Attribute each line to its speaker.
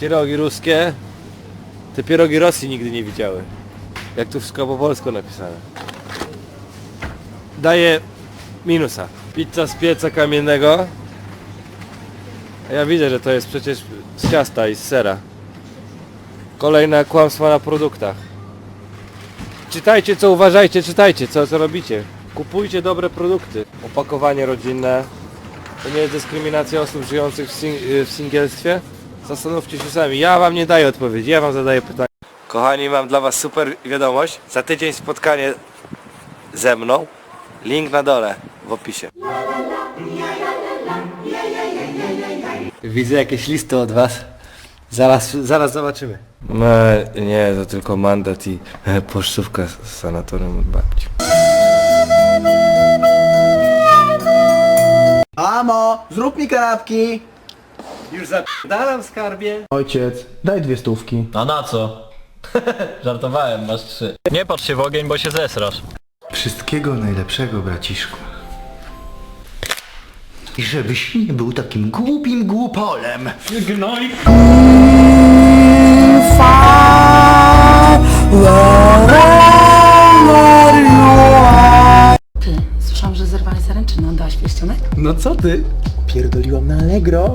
Speaker 1: Pierogi ruskie. Te pierogi Rosji nigdy nie widziały. Jak tu wszystko po polsku napisane. Daje minusa. Pizza z pieca kamiennego. A ja widzę, że to jest przecież z ciasta i z sera. Kolejne kłamstwa na produktach. Czytajcie co uważajcie, czytajcie co, co robicie. Kupujcie dobre produkty. Opakowanie rodzinne. To nie jest dyskryminacja osób żyjących w, sing w singielstwie? Zastanówcie się sami. Ja wam nie daję odpowiedzi, ja wam zadaję pytanie. Kochani, mam dla was super wiadomość. Za tydzień spotkanie ze mną. Link na dole w opisie. Widzę jakieś listy od was. Zaraz, zaraz zobaczymy. No, nie, to tylko mandat i e, pocztówka z sanatorium od babci.
Speaker 2: Mamo, zrób mi kanapki!
Speaker 1: Już zadalam skarbie.
Speaker 2: Ojciec, daj dwie stówki.
Speaker 3: A na co? Żartowałem, masz trzy. Nie patrz się w ogień, bo się zesrasz.
Speaker 4: Wszystkiego najlepszego, braciszku. I żebyś nie był takim głupim głupolem.
Speaker 5: Ty, słyszałam, że zerwali zaręczyny. Oddałaś pierścionek?
Speaker 2: No co ty? Pierdoliłam na Allegro.